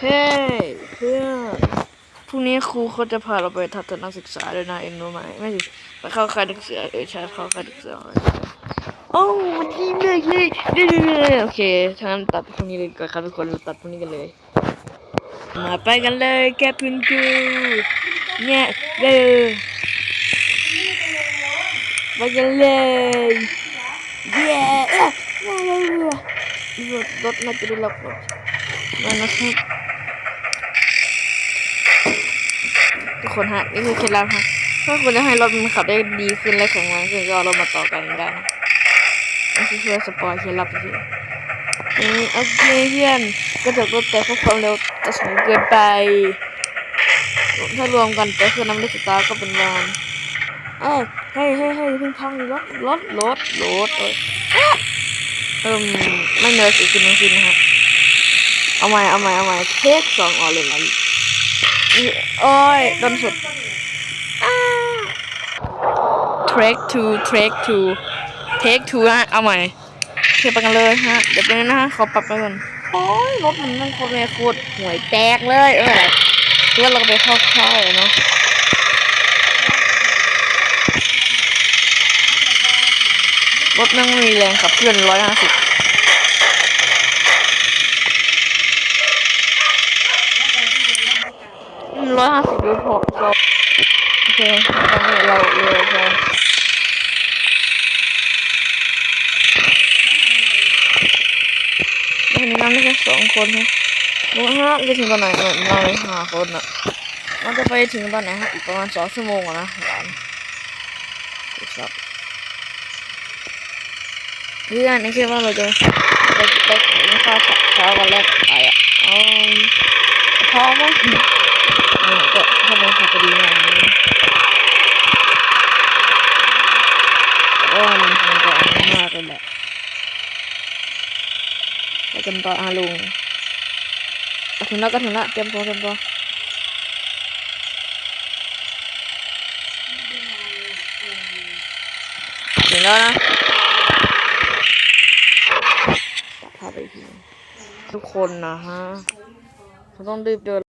เฮ้ยเพื่อนพรุ่งนี้ครูเขาจะพาเราไปทัศนศึกษาด้วยนะเองรู้ไหมไม่สิไปเข้าค่ายนักศึกษาเออใช่เข้าค่ายนักศึกษาโอ้วันนี้เลยเลยเดี๋ยวเดี๋ยวโอเคถ้างั้นตัดพรุ่งนี้เลยก่อนครับทุกคนตัดพรุ่งนี้กันเลย มาไปกันเลยแกพินกูเนี่ยเด้อไปกันเลยเย้เอ้ยเอ้ยเอ้ยเอ้ยรถรถน่าจะได้รับรถนั่นนะครับ ทุกคนฮะนี่คือเคล็ดลับฮะถ้าคุณจะให้รถมันขับได้ดีขึ้นและแข็งแรงขึ้นก็เอารถมาต่อกันได้นะนี่คือเพื่อสปอยเคล็ดลับเฉยๆอืมโอเคเพื่อนกระจกรถแต่ควบความเร็วจะสูงเกินไป ถ้ารวมกันไปคือน้ำได้สตาร์ก็เป็นวานเอ้ยเฮ้ยเฮ้ยเฮ้เพิ่งพังรถรถรถรถเอ้ยเอิ่มไม่เนยสิขึ้นทั้งสิ้นนะครับเอาใหม่เอาใหม่เอาใหม่เทคสองออเลยนะ โอ้ยโดนสุดเทค two take two take two ฮะเอาใหม่เทไปกันเลยฮะ เดี๋ยวเป็นงนะฮะขอปรับไปก่อน โอ้ยรถมันมันโคตรแม่โคตรห่วยแตกเลยเออเพื่อนเราก็ไปเข้าค่ายเนาะรถนั่งไม่มีแรงขับเคลื่อนร้อยห้าสิบ ร้อยห้าสิบดูพอพอโอเคตอนนี้เราเร็วพอวันนี้นั่งได้แค่สองคนนะรู้ฮะจะถึงตอนไหนเออเราเลยห้าคนอะมันจะไปถึงตอนไหนฮะอีกประมาณสองชั่วโมงนะหลานครับเพื่อนนี่คิดว่าเราจะไปไปกินข้าวเช้าวันแรกไปอะเอาพอไหม ก็ทำไมขับไปดีมากนะโอ้มันคงจะอันมากเลยแหละไปกันต่ออาลุงถึงแล้วก็ถึงแล้วเตรียมตัวเตรียมตัวถึงแล้วนะตัดภาพไปทีทุกคนนะฮะเราต้องรีบเดิน